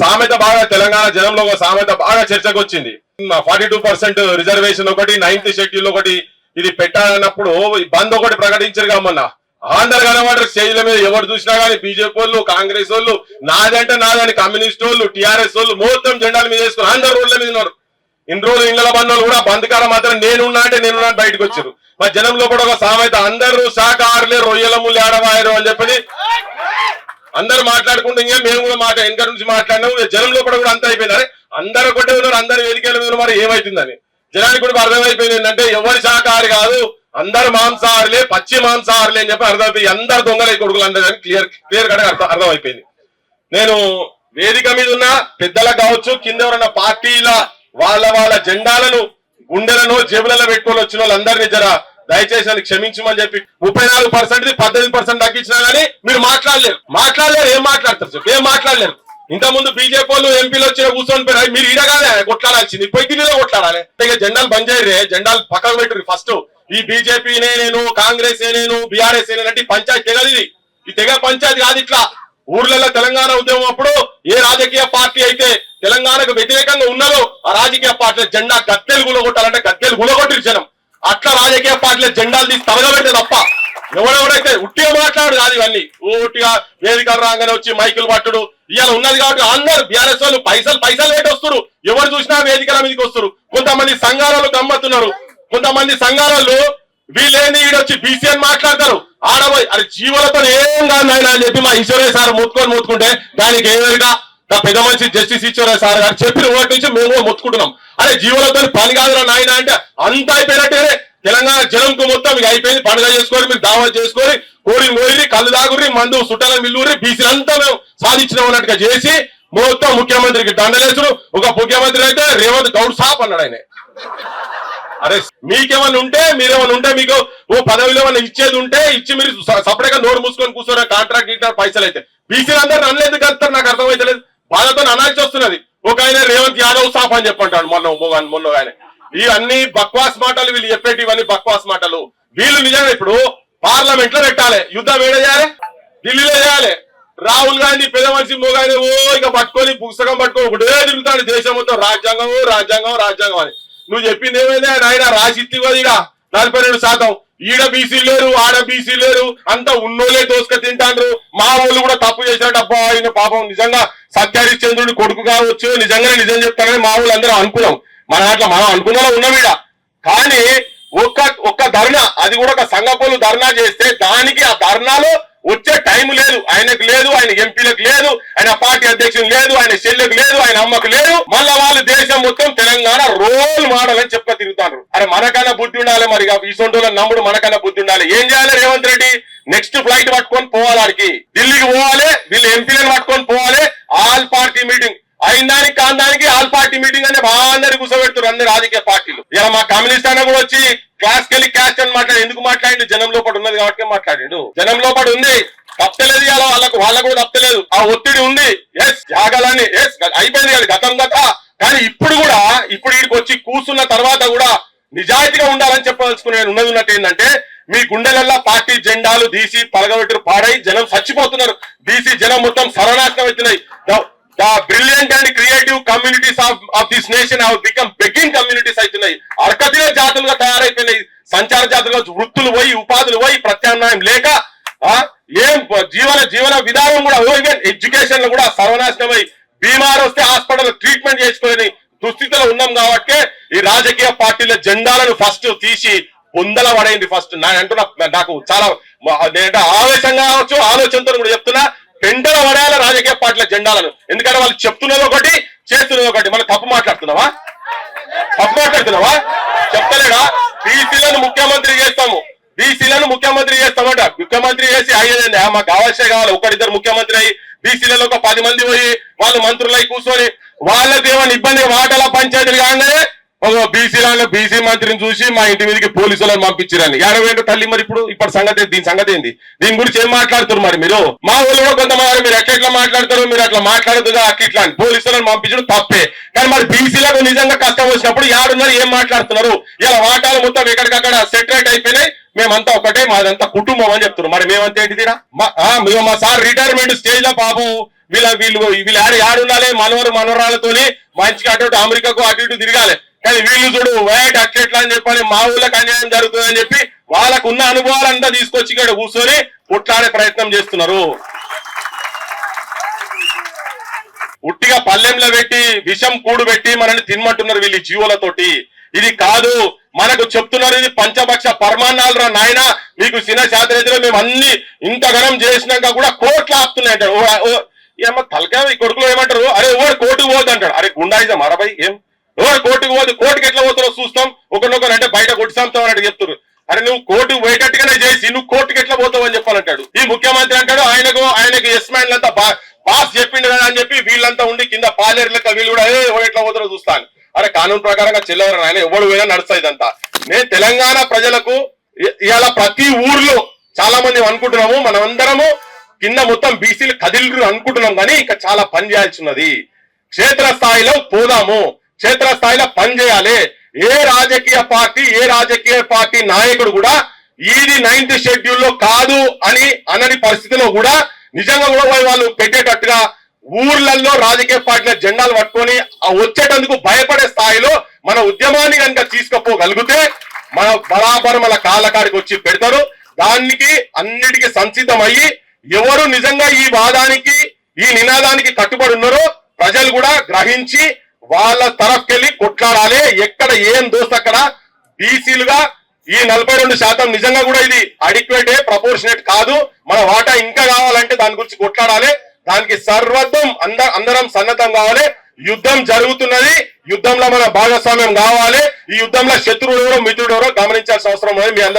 సామెత బాగా తెలంగాణ జనంలో ఒక సామెత బాగా చర్చకు వచ్చింది ఫార్టీ టూ పర్సెంట్ రిజర్వేషన్ ఒకటి నైన్త్ షెడ్యూల్ ఒకటి ఇది పెట్టాలన్నప్పుడు బంద్ ఒకటి ప్రకటించారు మొన్న. ఆంధ్ర కనబడరు స్టేజ్ల మీద ఎవరు చూసినా గానీ బీజేపీ వాళ్ళు కాంగ్రెస్ వాళ్ళు నాదంటే నాదని కమ్యూనిస్ట్ వాళ్ళు టిఆర్ఎస్ వాళ్ళు మొత్తం జెండాల మీద వేసుకుని అందరు రోడ్ల మీద ఉన్నారు. ఇన్ని రోజులు ఇళ్ళ బంధువులు కూడా బంధుకాల మాత్రం నేనున్నా అంటే నేనున్నా బయటకు వచ్చారు. మా జనంలో కూడా ఒక సామెత అందరూ శాఖాహారులే రొయ్యల ముళ్ళు ఆడవాయరు అని చెప్పి అందరు మాట్లాడుకుంటూ ఇంకా? మేము కూడా మాట వెనక నుంచి మాట్లాడినాము. జనంలో కూడా కూడా అంత అయిపోయింది. అరే అందరు ఒకటే ఉన్నారు అందరు వేదికల మీద ఉన్నారు, మరి ఏమైతుందని? జనానికి కూడా అర్థమైపోయింది ఏంటంటే ఎవరి శాఖాహారి కాదు అందరు మాంసాహారులే పచ్చి మాంసాహారులే అని చెప్పి అర్థమైపోయి అందరు దొంగలై కొడుకులు అందరూ క్లియర్ క్లియర్ కట్ అర్థం అర్థమైపోయింది. నేను వేదిక మీద ఉన్న పెద్దలకు కావచ్చు కింద ఉన్న పార్టీల వాళ్ళ వాళ్ళ జెండాలను గుండెలను జేబులలో పెట్టుకొని వచ్చిన వాళ్ళందరినీ జర దయచేసి నన్ను క్షమించమని చెప్పి ముప్పై నాలుగు పర్సెంట్ పద్దెనిమిది పర్సెంట్ తగ్గించినా గానీ మీరు మాట్లాడలేరు. మాట్లాడలేరు ఏం మాట్లాడతారు ఏం మాట్లాడలేరు? ఇంత ముందు బీజేపీ వాళ్ళు ఎంపీలు వచ్చిన కూర్చొని పోయినా మీరు ఈడగానే కొట్లాడాల్సింది. పోయి ఢిల్లీలో కొట్లాడాలి. ఇక జెండాలు బంద్ చేయరే జెండాలు పక్కకు పెట్టుర్రి ఫస్ట్ ఈ బీజేపీనే నేను కాంగ్రెస్ నేను బీఆర్ఎస్ అంటే పంచాయతీ తెగదు ఇది. ఈ తెగ పంచాయతీ కాదు ఇట్లా. ఊర్లలో తెలంగాణ ఉద్యమం అప్పుడు ఏ రాజకీయ పార్టీ అయితే తెలంగాణకు వ్యతిరేకంగా ఉన్నదో ఆ రాజకీయ పార్టీ జెండా గద్దెలు గులగొట్టాలంటే గద్దెలు గులగొట్టిరు జనం. అట్లా రాజకీయ పార్టీల జెండాలు తీసి తరగబెట్టే తప్ప ఎవడెవడైతే ఉట్టిగా మాట్లాడు కాదు ఇవన్నీ. ఊటిగా వేదికలు రాగానే వచ్చి మైకులు పట్టుడు. ఇవాళ ఉన్నది కాబట్టి అందరు బీఆర్ఎస్ వాళ్ళు పైసలు పైసలు పెట్టి వస్తారు. ఎవరు చూసినా వేదికల మీదకి వస్తారు. కొంతమంది సంఘాలలో గమ్మత్తున్నారు. కొంతమంది సంఘాలలో వీళ్ళేంది ఈడొచ్చి బీసీఎన్ మాట్లాడతారు. ఆడబోయి అది జీవులతో ఏం కాదు నాయన అని చెప్పి మా ఈశ్వరయ్య సార్ ముత్తుకొని ముత్తుకుంటే దానికి ఏమైనా పెద్ద మంచి జస్టిస్ ఈశ్వరయ్య సార్ గారు చెప్పిన ఓటు నుంచి మేము కూడా మొత్తుకుంటున్నాం. అరే జీవులతో పని కాదురా నాయన అంటే అంత అయిపోయినట్టే తెలంగాణ జనంకు మొత్తం మీకు అయిపోయింది. పండుగ చేసుకొని మీరు దావా చేసుకొని కోడి మోయిరి కళ్ళు దాగురి మందు సుట్టల మిల్లూరి బీసీలంతా మేము సాధించిన ఉన్నట్టుగా చేసి మొత్తం ముఖ్యమంత్రికి దండలేసుడు. ఒక ముఖ్యమంత్రి అయితే రేవంత్ గౌడ్ సాప్ అన్నాడు ఆయన. అరే మీకేమన్నా ఉంటే మీరేమైనా ఉంటే మీకు ఓ పదవిలో ఏమైనా ఇచ్చేది ఉంటే ఇచ్చి మీరు సపరేట్గా నోరు మూసుకొని కూర్చోరా కాంట్రాక్ట్ ఇట్లా పైసలు అయితే. బీసీలు అందరూ నన్ను ఎందుకు కలుస్తారు నాకు అర్థమైతలేదు. బాధతో అనాల్సి వస్తున్నది. ఒక ఆయన రేవంత్ యాదవ్ సాఫ్ అని చెప్పంటాడు మొన్న మొన్న మొన్న ఆయన ఈ అన్ని బక్వాస్ మాటలు వీళ్ళు చెప్పేటి ఇవన్నీ బక్వాస్ మాటలు. వీళ్ళు నిజంగా ఇప్పుడు పార్లమెంట్లో పెట్టాలి. యుద్ధం ఏడ చేయాలి? ఢిల్లీలో చేయాలి. రాహుల్ గాంధీ పెద్ద మనిషి మోగానే ఓ ఇక పట్టుకొని పుస్తకం పట్టుకొని ఒకటే తిరుగుతాడు. దేశం మొత్తం రాజ్యాంగం రాజ్యాంగం రాజ్యాంగం అని. నువ్వు చెప్పింది ఏమైంది? ఆయన రాసి ఇవ్వదు ఇక. నలభై రెండు శాతం. ఈడ బీసీ లేరు ఆడ బీసీ లేరు అంత ఉన్నోలే దోసుక తింటాండ్రు. మా వాళ్ళు కూడా తప్పు చేసినట్టు అబ్బా ఆయన పాపం నిజంగా సత్యహరిశ్చంద్రుడి కొడుకు కావచ్చు నిజంగానే నిజం చెప్తానని మా వాళ్ళు అందరం అనుకున్నాం. మన అట్లా మనం అనుకున్నా ఉన్నాం ఈడ. కానీ ఒక్క ఒక్క ధర్నా అది కూడా ఒక సంఘపోలు ధర్నా చేస్తే దానికి ఆ ధర్నాలో వచ్చే టైం లేదు. ఆయనకు లేదు ఆయన ఎంపీలకు లేదు ఆయన పార్టీ అధ్యక్షులు లేదు ఆయన చెల్లెకు లేదు ఆయన అమ్మకు లేదు. మళ్ళా వాళ్ళు దేశం మొత్తం తెలంగాణ రోల్ మోడల్ అని చెప్ప తిరుగుతారు. అరే మనకన్నా బుద్ధి ఉండాలి మరి. ఇక ఈ నమ్ముడు మనకన్నా బుద్ధి ఉండాలి. ఏం చేయాలి రేవంత్ రెడ్డి? నెక్స్ట్ ఫ్లైట్ పట్టుకొని పోవాలి ఆడికి. ఢిల్లీకి పోవాలి వీళ్ళు ఎంపీలను పట్టుకొని పోవాలి ఆల్ పార్టీ మీటింగ్ అయిన దానికి కాని దానికి ఆల్ పార్టీ మీటింగ్ అని కూర్చోబెడుతున్నారు అన్ని రాజకీయ పార్టీలు. ఇలా మా కమ్యూనిస్ట్ అయినా కూడా వచ్చి క్లాస్ కెళ్ళి క్యాస్ట్ అని మాట్లాడి ఎందుకు మాట్లాడి జనం లోపల ఉన్నది కాబట్టి మాట్లాడాడు. జనం లోపల ఉంది. తప్పలేదు ఇలా వాళ్ళకు వాళ్ళకు కూడా తప్పలేదు. ఆ ఒత్తిడి ఉంది. ఎస్ జాగాలని ఎస్ అయిపోయింది కదా గతం గత. కానీ ఇప్పుడు కూడా ఇప్పుడు వీడికి వచ్చి కూర్చున్న తర్వాత కూడా నిజాయితీగా ఉండాలని చెప్పదలుచుకునే ఉన్నది ఉన్నట్టు ఏంటంటే మీ గుండెలల్లో పార్టీ జెండాలు దీసి పలగబెట్టురు పాడై జనం చచ్చిపోతున్నారు. దీసి జనం మొత్తం సర్వనాశనం అవుతున్నాయి. The brilliant and creative communities of of this nation have become begging communities అవుతున్నాయి అరకతిన జాతులుగా తయారైపోయినాయి. సంచార జాతులుగా వృత్తులు పోయి ఉపాధులు పోయి ప్రత్యామ్నాయం లేక ఏం జీవన జీవన విధానం కూడా ఈవెన్ ఎడ్యుకేషన్లో కూడా సర్వనాశనమై బీమార్ వస్తే హాస్పిటల్ ట్రీట్మెంట్ చేసుకొని దుస్థితిలో ఉన్నాం కాబట్టి ఈ రాజకీయ పార్టీల జెండాలను ఫస్ట్ తీసి పొందల పడైంది ఫస్ట్. నా అంటున్నా నాకు చాలా మ- నేనంటే ఆవేశంగా కావచ్చు ఆలోచనతో కూడా చెప్తున్నా. పెండల వడాల రాజకీయ పార్టీల జెండాలను. ఎందుకంటే వాళ్ళు చెప్తున్నది ఒకటి చేస్తున్నది ఒకటి. మనం తప్పు మాట్లాడుతున్నావా? తప్పు మాట్లాడుతున్నావా? చెప్తలేడా? బీసీలను ముఖ్యమంత్రి చేస్తాము. బీసీలను ముఖ్యమంత్రి చేస్తామట. ముఖ్యమంత్రి చేసి అయ్యేదండి ఆ, మాకు కావాల్సే కావాలి. ఒకటిద్దరు ముఖ్యమంత్రి అయ్యి బీసీలలో ఒక పది మంది పోయి వాళ్ళు మంత్రులై కూర్చొని వాళ్ళకి ఏమైనా ఇబ్బంది వాటల పంచాయతీలు కానీ ఒక బీసీలలో బీసీ మంత్రిని చూసి మా ఇంటి మీదకి పోలీసులను పంపించారని ఎడవేంటో తల్లి మరి ఇప్పుడు ఇప్పుడు సంగతి దీని సంగతి ఏంది దీని గురించి ఏం మాట్లాడుతారు మరి మీరు? మా ఊళ్ళో కూడా కొంతమంది మీరు ఎట్లా మాట్లాడతారు? మీరు అట్లా మాట్లాడదుగా? అట్లా ఇట్లా అని పోలీసులను పంపించడం తప్పే. కానీ మరి బీసీలకు నిజంగా కష్టం వచ్చినప్పుడు యాడున్నారు ఏం మాట్లాడుతున్నారు? ఇలా వాటాలు మొత్తం ఎక్కడికక్కడ సెటరేట్ అయిపోయినాయి. మేమంతా ఒకటే మాదంతా కుటుంబం అని చెప్తున్నారు మరి మేమంతా ఏంటిదిరా మా- సార్ రిటైర్మెంట్ స్టేజ్లో పాపం వీళ్ళ వీళ్ళు వీళ్ళు యాడు యాడు ఉండాలి మనవరు మనవరాలతోని మంచిగా అటు ఇటు అమెరికాకు అటు ఇటు తిరగాలి. కానీ వీళ్ళు చూడు వైట్ అట్లెట్లా అని చెప్పని మా ఊళ్ళకి అన్యాయం జరుగుతుందని చెప్పి వాళ్ళకు ఉన్న అనుభవాలంతా తీసుకొచ్చి ఇక్కడ కూర్చొని పుట్లాడే ప్రయత్నం చేస్తున్నారు. ఉట్టిగా పల్లెంలో పెట్టి విషం కూడు పెట్టి మనల్ని తినమంటున్నారు వీళ్ళు జీవులతోటి. ఇది కాదు మనకు చెప్తున్నారు ఇది పంచభక్ష పరమాన్నాలు రా నాయన మీకు చిన్న శాతరేతిలో మేము అన్ని ఇంతగనం చేసినాక కూడా కోట్లు ఆపుతున్నాయి అంటాడు ఓ- ఓ- ఏమో తలకాయ ఈ కొడుకులో ఏమంటారు? అరే ఓడి కోర్టుకు పోదు అంటాడు. అరే గుండాయిజం అరబై ఏం? కోర్టుకు పోదు కోర్టుకి ఎట్లా పోతారో చూస్తాం. ఒకరినొకరు అంటే బయట కొట్టిస్తాం అన్నట్టు చెప్తారు అరే నువ్వు కోర్టుకు పోయేటట్టుగానే చేసి నువ్వు కోర్టుకి ఎట్లా పోతావు అని చెప్పాలంటాడు. ఈ ముఖ్యమంత్రి అంటాడు ఆయనకు ఆయనకు ఎస్ మ్యాన్లంతా బాస్ చెప్పిండు కదా అని చెప్పి వీళ్ళంతా ఉండి కింద పాలేరు లెక్క వీళ్ళు కూడా ఎట్లా పోతారో చూస్తాను అరే కానూన్ ప్రకారంగా చెల్లవరు ఆయన ఎవడు పోయినా నడుస్తాయి ఇదంతా. నేను తెలంగాణ ప్రజలకు ఇ- ఇవాళ ప్రతి ఊర్లో చాలా మంది అనుకుంటున్నాము మనమందరము కింద మొత్తం బీసీలు కదిలిరు అనుకుంటున్నాం కానీ ఇంకా చాలా పని చేయాల్సి ఉన్నది. క్షేత్ర స్థాయిలో పోదాము. క్షేత్ర స్థాయిలో ఏ రాజకీయ పార్టీ ఏ రాజకీయ పార్టీ నాయకుడు కూడా ఇది నైన్త్ షెడ్యూల్లో కాదు అని అనని పరిస్థితిలో కూడా నిజంగా కూడా వాళ్ళు పెట్టేటట్టుగా ఊర్లలో రాజకీయ పార్టీల జెండాలు పట్టుకొని వచ్చేటందుకు భయపడే స్థాయిలో మన ఉద్యమాన్ని కనుక తీసుకుపోగలిగితే మన బరాబర్ మన కాళ్ళకాడికి వచ్చి పెడతారు. దానికి అన్నిటికీ సంసిద్ధం అయ్యి ఎవరు నిజంగా ఈ వాదానికి ఈ నినాదానికి కట్టుబడి ఉన్నారో ప్రజలు కూడా గ్రహించి వాళ్ళ తరఫుకెళ్ళి కొట్లాడాలి. ఎక్కడ ఏం దోస్త్ అక్కడ? బీసీలుగా ఈ నలభై రెండు శాతం నిజంగా కూడా ఇది అడిక్వేటే ప్రపోర్షనేట్ కాదు. మన వాటా ఇంకా కావాలంటే దాని గురించి కొట్లాడాలి. దానికి సర్వత్వం అంద అందరం సన్నద్ధం కావాలి. యుద్ధం జరుగుతున్నది. యుద్ధంలో మన భాగస్వామ్యం కావాలి. ఈ యుద్ధంలో శత్రువు ఎవరో మిత్రుడు ఎవరో గమనించాల్సిన అవసరం ఉంది మీ